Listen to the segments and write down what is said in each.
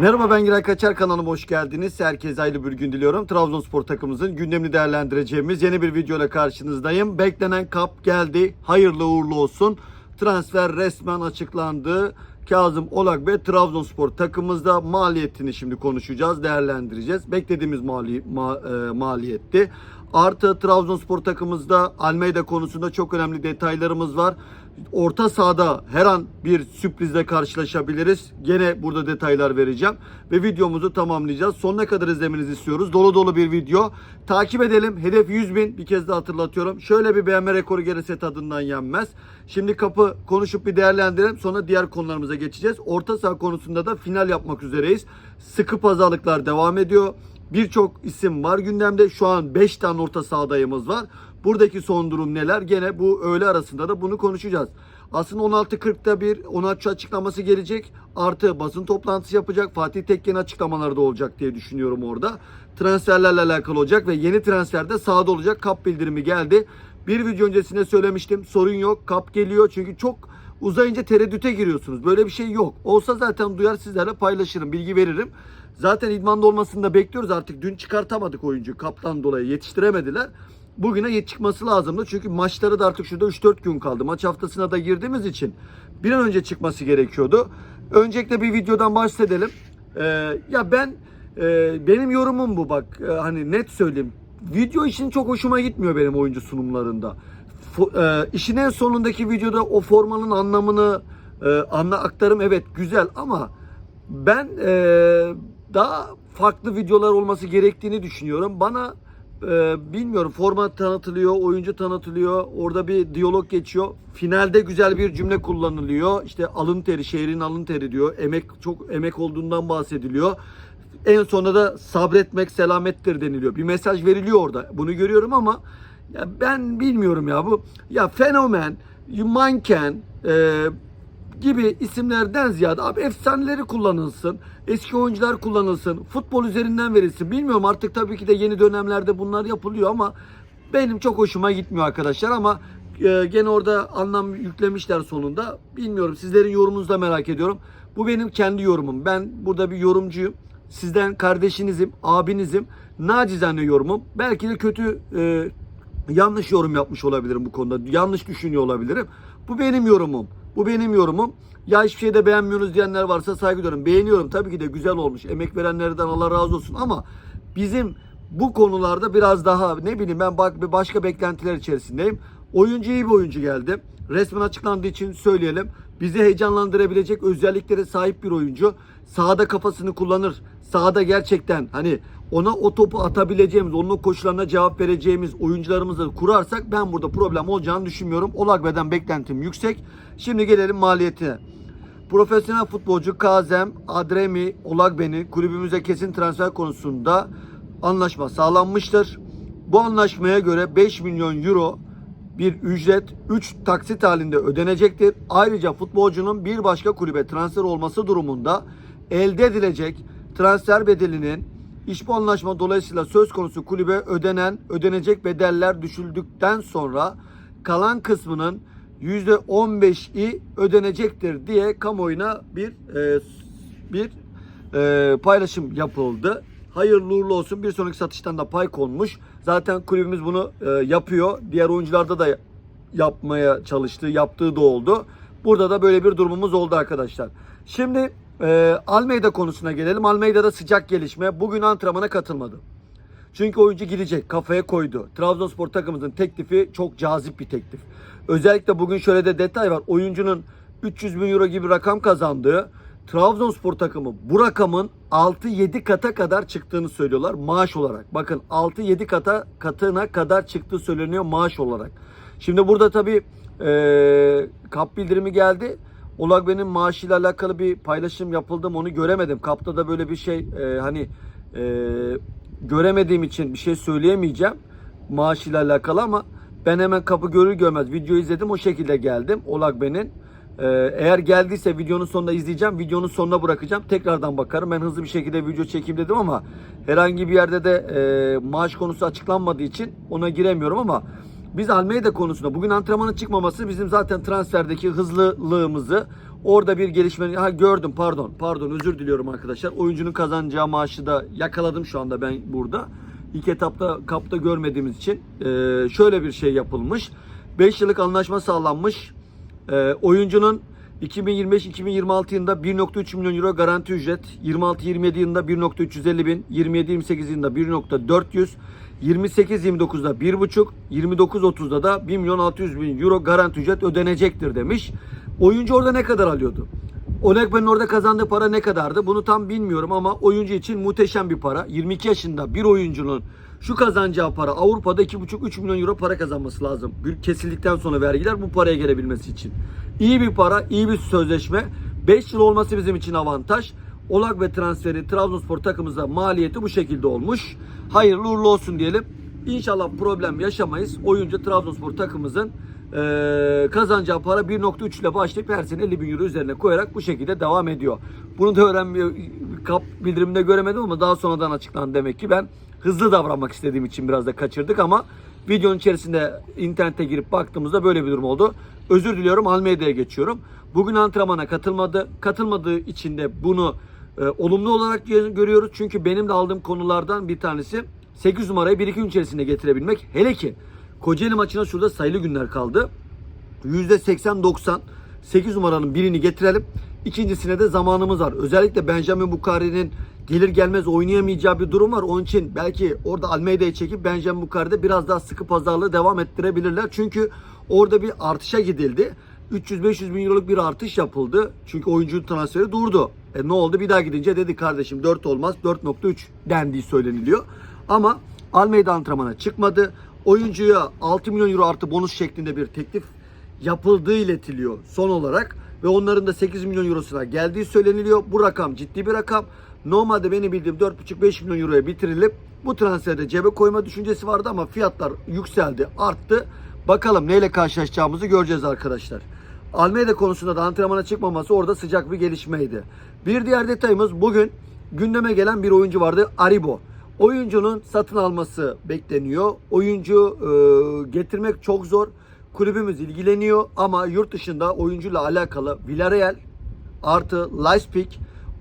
Merhaba ben Giray Kaçar kanalıma hoş geldiniz. Herkese hayırlı bir gün diliyorum. Trabzonspor takımımızın gündemini değerlendireceğimiz yeni bir videoyla karşınızdayım. Beklenen kap geldi. Hayırlı uğurlu olsun. Transfer resmen açıklandı. Kazım Olak ve Trabzonspor takımımızda maliyetini şimdi konuşacağız, değerlendireceğiz. Beklediğimiz mali, ma- e, maliyetti. Artı Trabzonspor takımımızda Almeida konusunda çok önemli detaylarımız var. Orta sahada her an bir sürprizle karşılaşabiliriz. Gene burada detaylar vereceğim. Ve videomuzu tamamlayacağız. Sonuna kadar izlemenizi istiyoruz. Dolu dolu bir video. Takip edelim. Hedef 100 bin. Bir kez de hatırlatıyorum. Şöyle bir beğenme rekoru gelirse tadından yenmez. Şimdi kapı konuşup bir değerlendirelim. Sonra diğer konularımıza geçeceğiz. Orta saha konusunda da final yapmak üzereyiz. Sıkı pazarlıklar devam ediyor. Birçok isim var gündemde. Şu an 5 tane orta saha adayımız var. Buradaki son durum neler? Gene bu öğle arasında da bunu konuşacağız. Aslında 16.40'da bir Onaçu açıklaması gelecek. Artı basın toplantısı yapacak. Fatih Tekke'nin açıklamaları da olacak diye düşünüyorum orada. Transferlerle alakalı olacak ve yeni transferde sahada olacak. Kap bildirimi geldi. Bir video öncesinde söylemiştim. Sorun yok. Kap geliyor. Çünkü çok uzayınca tereddüte giriyorsunuz. Böyle bir şey yok. Olsa zaten duyar sizlerle paylaşırım. Bilgi veririm. Zaten idmanda olmasını da bekliyoruz. Artık dün çıkartamadık oyuncu kaptan dolayı yetiştiremediler. Bugüne yet çıkması lazımdı. Çünkü maçları da artık şurada 3-4 gün kaldı. Maç haftasına da girdiğimiz için bir an önce çıkması gerekiyordu. Öncelikle bir videodan bahsedelim. Ee, ya ben e, benim yorumum bu bak. E, hani net söyleyeyim. Video için çok hoşuma gitmiyor benim oyuncu sunumlarında. Fo- e, işin en sonundaki videoda o formanın anlamını e, anla aktarım evet güzel ama ben e, daha farklı videolar olması gerektiğini düşünüyorum. Bana e, bilmiyorum format tanıtılıyor, oyuncu tanıtılıyor, orada bir diyalog geçiyor. Finalde güzel bir cümle kullanılıyor. İşte alın teri, şehrin alın teri diyor. Emek çok emek olduğundan bahsediliyor. En sonunda da sabretmek selamettir deniliyor. Bir mesaj veriliyor orada. Bunu görüyorum ama ya ben bilmiyorum ya bu ya fenomen, manken, e, gibi isimlerden ziyade abi efsaneleri kullanılsın. Eski oyuncular kullanılsın. Futbol üzerinden verilsin. Bilmiyorum artık tabii ki de yeni dönemlerde bunlar yapılıyor ama benim çok hoşuma gitmiyor arkadaşlar ama e, gene orada anlam yüklemişler sonunda. Bilmiyorum sizlerin yorumunuzu da merak ediyorum. Bu benim kendi yorumum. Ben burada bir yorumcuyum. Sizden kardeşinizim, abinizim. Nacizane yorumum. Belki de kötü e, yanlış yorum yapmış olabilirim bu konuda. Yanlış düşünüyor olabilirim. Bu benim yorumum. Bu benim yorumum. Ya hiçbir şeyde beğenmiyorsunuz diyenler varsa saygı duyuyorum. Beğeniyorum tabii ki de güzel olmuş. Emek verenlerden Allah razı olsun ama bizim bu konularda biraz daha ne bileyim ben bak başka beklentiler içerisindeyim. Oyuncu iyi bir oyuncu geldi. Resmen açıklandığı için söyleyelim. Bizi heyecanlandırabilecek özelliklere sahip bir oyuncu. Sahada kafasını kullanır. Sahada gerçekten hani ona o topu atabileceğimiz, onun o koşullarına cevap vereceğimiz oyuncularımızı kurarsak ben burada problem olacağını düşünmüyorum. Olagbe'den beklentim yüksek. Şimdi gelelim maliyetine. Profesyonel futbolcu Kazem Adremi Olagbe'nin kulübümüze kesin transfer konusunda anlaşma sağlanmıştır. Bu anlaşmaya göre 5 milyon euro bir ücret 3 taksit halinde ödenecektir. Ayrıca futbolcunun bir başka kulübe transfer olması durumunda elde edilecek transfer bedelinin iş bu anlaşma dolayısıyla söz konusu kulübe ödenen ödenecek bedeller düşüldükten sonra kalan kısmının %15'i ödenecektir diye kamuoyuna bir e, bir e, paylaşım yapıldı. Hayırlı uğurlu olsun. Bir sonraki satıştan da pay konmuş. Zaten kulübümüz bunu e, yapıyor. Diğer oyuncularda da yapmaya çalıştı. Yaptığı da oldu. Burada da böyle bir durumumuz oldu arkadaşlar. Şimdi e, Almeida konusuna gelelim. Almeida'da sıcak gelişme. Bugün antrenmana katılmadı. Çünkü oyuncu gidecek. Kafaya koydu. Trabzonspor takımımızın teklifi çok cazip bir teklif. Özellikle bugün şöyle de detay var. Oyuncunun 300 bin euro gibi rakam kazandığı Trabzonspor takımı bu rakamın 6-7 kata kadar çıktığını söylüyorlar maaş olarak. Bakın 6-7 kata katına kadar çıktığı söyleniyor maaş olarak. Şimdi burada tabii e, kap bildirimi geldi. Olagbe'nin maaşıyla alakalı bir paylaşım yapıldı mı onu göremedim. Kapta da böyle bir şey e, hani e, göremediğim için bir şey söyleyemeyeceğim maaşıyla alakalı ama ben hemen kapı görür görmez video izledim o şekilde geldim Olagbe'nin. Ee, eğer geldiyse videonun sonunda izleyeceğim. Videonun sonuna bırakacağım. Tekrardan bakarım. Ben hızlı bir şekilde video çekeyim dedim ama herhangi bir yerde de e, maaş konusu açıklanmadığı için ona giremiyorum ama biz Almeida konusunda bugün antrenmanın çıkmaması bizim zaten transferdeki hızlılığımızı Orada bir gelişme ha gördüm pardon pardon özür diliyorum arkadaşlar. Oyuncunun kazanacağı maaşı da yakaladım şu anda ben burada. İlk etapta kapta görmediğimiz için e, şöyle bir şey yapılmış. 5 yıllık anlaşma sağlanmış. E, oyuncunun 2025-2026 yılında 1.3 milyon euro garanti ücret, 26-27 yılında 1.350 bin, 27-28 yılında 1.400, 28-29'da 1.5, 29-30'da da 1 milyon 600 bin euro garanti ücret ödenecektir demiş. Oyuncu orada ne kadar alıyordu? Onekben'in orada kazandığı para ne kadardı? Bunu tam bilmiyorum ama oyuncu için muhteşem bir para. 22 yaşında bir oyuncunun şu kazanacağı para Avrupa'da 2,5-3 milyon euro para kazanması lazım. Kesildikten sonra vergiler bu paraya gelebilmesi için. İyi bir para, iyi bir sözleşme. 5 yıl olması bizim için avantaj. Olak ve transferi Trabzonspor takımımıza maliyeti bu şekilde olmuş. Hayırlı uğurlu olsun diyelim. İnşallah problem yaşamayız. Oyuncu Trabzonspor takımımızın eee kazanacağı para 1.3 ile başlayıp her sene 50 bin euro üzerine koyarak bu şekilde devam ediyor. Bunu da öğrenmiyor. Kap bildiriminde göremedim ama daha sonradan açıklandı demek ki ben hızlı davranmak istediğim için biraz da kaçırdık ama videonun içerisinde internete girip baktığımızda böyle bir durum oldu. Özür diliyorum Almeida'ya geçiyorum. Bugün antrenmana katılmadı. Katılmadığı için de bunu e, olumlu olarak gö- görüyoruz. Çünkü benim de aldığım konulardan bir tanesi 8 numarayı 1-2 gün içerisinde getirebilmek. Hele ki Kocaeli maçına şurada sayılı günler kaldı. %80-90 8 numaranın birini getirelim. İkincisine de zamanımız var. Özellikle Benjamin Bukari'nin gelir gelmez oynayamayacağı bir durum var. Onun için belki orada Almeida'yı çekip Benjamin Bukari'de biraz daha sıkı pazarlığı devam ettirebilirler. Çünkü orada bir artışa gidildi. 300-500 bin euroluk bir artış yapıldı. Çünkü oyuncu transferi durdu. E ne oldu? Bir daha gidince dedi kardeşim 4 olmaz 4.3 dendiği söyleniliyor. Ama Almeida antrenmana çıkmadı. Oyuncuya 6 milyon euro artı bonus şeklinde bir teklif yapıldığı iletiliyor son olarak ve onların da 8 milyon eurosuna geldiği söyleniliyor. Bu rakam ciddi bir rakam. Normalde benim bildiğim 4,5-5 milyon euroya bitirilip bu transferde cebe koyma düşüncesi vardı ama fiyatlar yükseldi, arttı. Bakalım neyle karşılaşacağımızı göreceğiz arkadaşlar. Almeida konusunda da antrenmana çıkmaması orada sıcak bir gelişmeydi. Bir diğer detayımız bugün gündeme gelen bir oyuncu vardı. Aribo. Oyuncunun satın alması bekleniyor. Oyuncu e, getirmek çok zor. Kulübümüz ilgileniyor ama yurt dışında oyuncuyla alakalı Villarreal artı Leipzig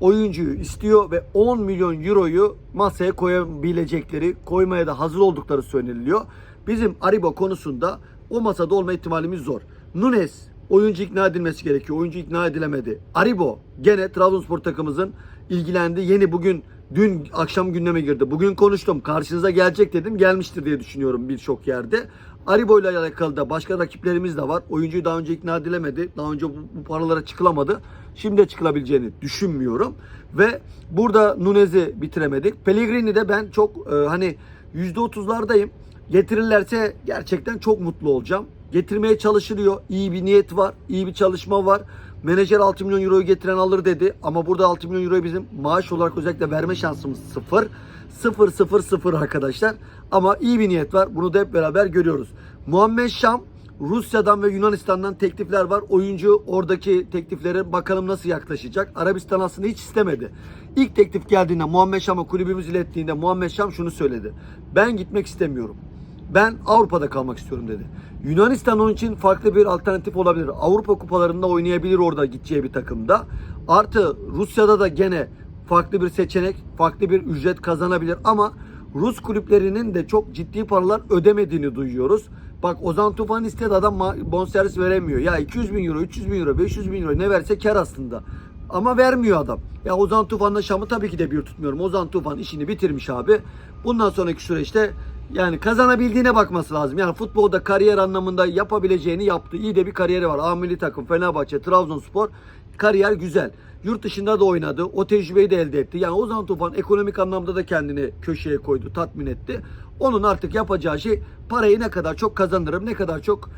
oyuncuyu istiyor ve 10 milyon euroyu masaya koyabilecekleri, koymaya da hazır oldukları söyleniliyor. Bizim Aribo konusunda o masada olma ihtimalimiz zor. Nunes oyuncu ikna edilmesi gerekiyor. Oyuncu ikna edilemedi. Aribo gene Trabzonspor takımımızın ilgilendi. Yeni bugün dün akşam gündeme girdi. Bugün konuştum. Karşınıza gelecek dedim. Gelmiştir diye düşünüyorum birçok yerde. Aribo ile alakalı da başka rakiplerimiz de var. Oyuncuyu daha önce ikna edilemedi. Daha önce bu, paralara çıkılamadı. Şimdi çıkılabileceğini düşünmüyorum. Ve burada Nunez'i bitiremedik. Pellegrini de ben çok e, hani %30'lardayım. Getirirlerse gerçekten çok mutlu olacağım. Getirmeye çalışılıyor. İyi bir niyet var. iyi bir çalışma var. Menajer 6 milyon euroyu getiren alır dedi. Ama burada 6 milyon euroyu bizim maaş olarak özellikle verme şansımız sıfır. Sıfır sıfır sıfır arkadaşlar. Ama iyi bir niyet var. Bunu da hep beraber görüyoruz. Muhammed Şam Rusya'dan ve Yunanistan'dan teklifler var. Oyuncu oradaki tekliflere bakalım nasıl yaklaşacak. Arabistan aslında hiç istemedi. İlk teklif geldiğinde Muhammed Şam'a kulübümüz ilettiğinde Muhammed Şam şunu söyledi. Ben gitmek istemiyorum. Ben Avrupa'da kalmak istiyorum dedi. Yunanistan onun için farklı bir alternatif olabilir. Avrupa kupalarında oynayabilir orada gideceği bir takımda. Artı Rusya'da da gene farklı bir seçenek, farklı bir ücret kazanabilir ama Rus kulüplerinin de çok ciddi paralar ödemediğini duyuyoruz. Bak Ozan Tufan istedi adam bonservis veremiyor. Ya 200 bin euro, 300 bin euro, 500 bin euro ne verse kar aslında. Ama vermiyor adam. Ya Ozan Tufan'la Şam'ı tabii ki de bir tutmuyorum. Ozan Tufan işini bitirmiş abi. Bundan sonraki süreçte yani kazanabildiğine bakması lazım. Yani futbolda kariyer anlamında yapabileceğini yaptı. İyi de bir kariyeri var. A milli takım, Fenerbahçe, Trabzonspor kariyer güzel. Yurt dışında da oynadı. O tecrübeyi de elde etti. Yani Ozan Tufan ekonomik anlamda da kendini köşeye koydu, tatmin etti. Onun artık yapacağı şey parayı ne kadar çok kazanırım, ne kadar çok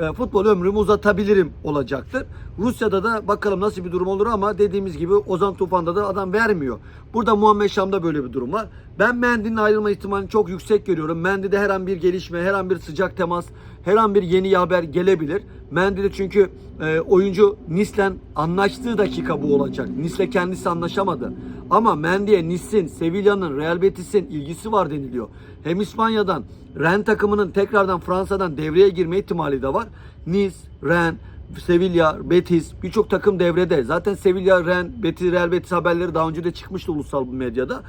e, futbol ömrümü uzatabilirim olacaktır. Rusya'da da bakalım nasıl bir durum olur ama dediğimiz gibi Ozan Tufan'da da adam vermiyor. Burada Muhammed Şam'da böyle bir durum var. Ben Mendy'nin ayrılma ihtimalini çok yüksek görüyorum. Mendy'de her an bir gelişme, her an bir sıcak temas, her an bir yeni haber gelebilir. Mendy'de çünkü e, oyuncu Nis'le anlaştığı dakika bu olacak. Nis'le kendisi anlaşamadı. Ama Mendy'e Nis'in, Sevilla'nın, Real Betis'in ilgisi var deniliyor. Hem İspanya'dan, Ren takımının tekrardan Fransa'dan devreye girme ihtimali de var. Nice, Ren, Sevilla, Betis birçok takım devrede. Zaten Sevilla, Ren, Betis, Real Betis haberleri daha önce de çıkmıştı ulusal medyada.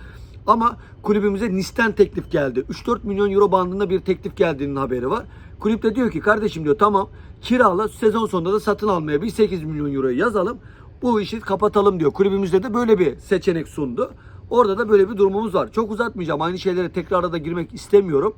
Ama kulübümüze Nice'ten teklif geldi. 3-4 milyon euro bandında bir teklif geldiğinin haberi var. Kulüp de diyor ki kardeşim diyor tamam kirala sezon sonunda da satın almaya bir 8 milyon euroyu yazalım. Bu işi kapatalım diyor. Kulübümüzde de böyle bir seçenek sundu. Orada da böyle bir durumumuz var. Çok uzatmayacağım. Aynı şeylere tekrarda da girmek istemiyorum.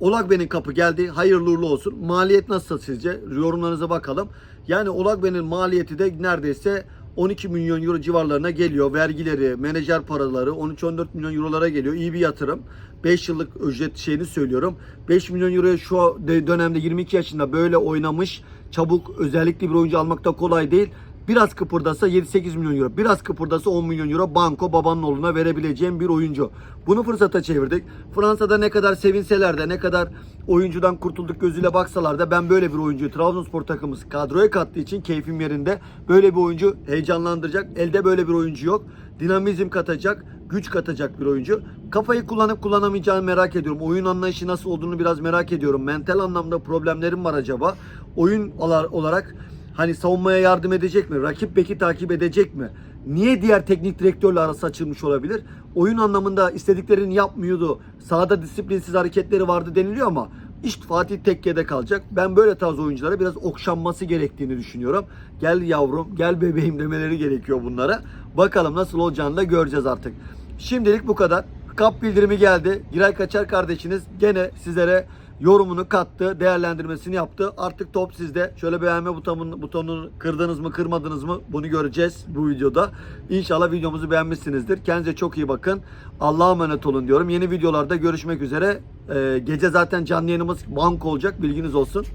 Olagben'in kapı geldi. Hayırlı uğurlu olsun. Maliyet nasıl sizce? Yorumlarınıza bakalım. Yani Olagben'in maliyeti de neredeyse 12 milyon euro civarlarına geliyor. Vergileri, menajer paraları 13-14 milyon eurolara geliyor. İyi bir yatırım. 5 yıllık ücret şeyini söylüyorum. 5 milyon euroya şu de- dönemde 22 yaşında böyle oynamış çabuk özellikle bir oyuncu almak da kolay değil. Biraz kıpırdasa 7-8 milyon euro. Biraz kıpırdasa 10 milyon euro banko babanın oğluna verebileceğim bir oyuncu. Bunu fırsata çevirdik. Fransa'da ne kadar sevinseler de ne kadar oyuncudan kurtulduk gözüyle baksalar da ben böyle bir oyuncuyu Trabzonspor takımımız kadroya kattığı için keyfim yerinde. Böyle bir oyuncu heyecanlandıracak. Elde böyle bir oyuncu yok. Dinamizm katacak, güç katacak bir oyuncu. Kafayı kullanıp kullanamayacağını merak ediyorum. Oyun anlayışı nasıl olduğunu biraz merak ediyorum. Mental anlamda problemlerim var acaba? Oyun olar- olarak Hani savunmaya yardım edecek mi? Rakip beki takip edecek mi? Niye diğer teknik direktörle arası açılmış olabilir? Oyun anlamında istediklerini yapmıyordu. Sahada disiplinsiz hareketleri vardı deniliyor ama işte Fatih Tekke'de kalacak. Ben böyle tarz oyunculara biraz okşanması gerektiğini düşünüyorum. Gel yavrum, gel bebeğim demeleri gerekiyor bunlara. Bakalım nasıl olacağını da göreceğiz artık. Şimdilik bu kadar. Kap bildirimi geldi. Giray Kaçar kardeşiniz gene sizlere yorumunu kattı, değerlendirmesini yaptı. Artık top sizde. Şöyle beğenme butonunu, butonunu kırdınız mı, kırmadınız mı bunu göreceğiz bu videoda. İnşallah videomuzu beğenmişsinizdir. Kendinize çok iyi bakın. Allah'a emanet olun diyorum. Yeni videolarda görüşmek üzere. Ee, gece zaten canlı yayınımız bank olacak. Bilginiz olsun.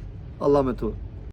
Allah'a emanet olun.